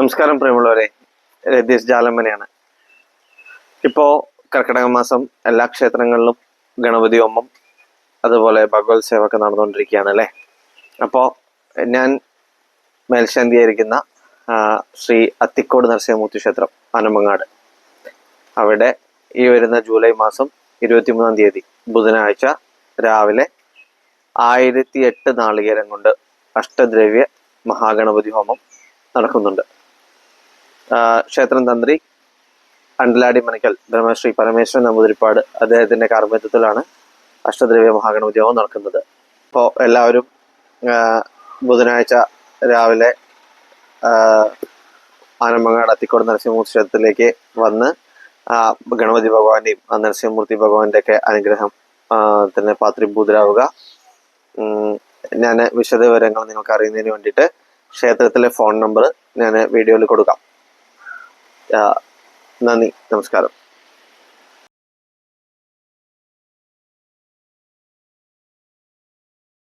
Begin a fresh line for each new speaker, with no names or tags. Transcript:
നമസ്കാരം പ്രിയമുള്ളവരെ. രതീഷ് ജാലമ്മനെയാണ്. ഇപ്പോ കർക്കിടക മാസം എല്ലാ ക്ഷേത്രങ്ങളിലും ഗണപതി ഹോമം അതുപോലെ ഭഗവത് സേവ ഒക്കെ നടന്നുകൊണ്ടിരിക്കുകയാണ് അല്ലേ? അപ്പോൾ ഞാൻ മേൽശാന്തിയായിരിക്കുന്ന ശ്രീ അത്തിക്കോട് നരസിംഹമൂർത്തി ക്ഷേത്രം ആനമങ്ങാട്. അവിടെ ഈ വരുന്ന ജൂലൈ മാസം ഇരുപത്തിമൂന്നാം തീയതി ബുധനാഴ്ച രാവിലെ ആയിരത്തി എട്ട് നാളികേരം കൊണ്ട് അഷ്ടദ്രവ്യ മഹാഗണപതി ഹോമം നടക്കുന്നുണ്ട്. ക്ഷേത്രം തന്ത്രി അണ്ടലാടി മനക്കൽ ബ്രഹ്മശ്രീ പരമേശ്വരൻ നമ്പൂതിരിപ്പാട് അദ്ദേഹത്തിന്റെ കാർമ്മിത്വത്തിലാണ് അഷ്ടദ്രവ്യ മഹാഗണ ഉദ്യോഗം നടക്കുന്നത്. അപ്പോൾ എല്ലാവരും ബുധനാഴ്ച രാവിലെ ആനമങ്ങാട് അത്തിക്കോട് നരസിംഹമൂർത്തി ക്ഷേത്രത്തിലേക്ക് വന്ന് ഗണപതി ഭഗവാന്റെയും നരസിംഹമൂർത്തി ഭഗവാന്റെ ഒക്കെ അനുഗ്രഹം തന്നെ പാത്രി പാത്രീഭൂതരാവുക ഞാൻ വിശദവിവരങ്ങൾ നിങ്ങൾക്ക് അറിയുന്നതിന് വേണ്ടിയിട്ട് ക്ഷേത്രത്തിലെ ഫോൺ നമ്പർ ഞാൻ വീഡിയോയിൽ കൊടുക്കാം. ആ, നന്ദി നമസ്കാരം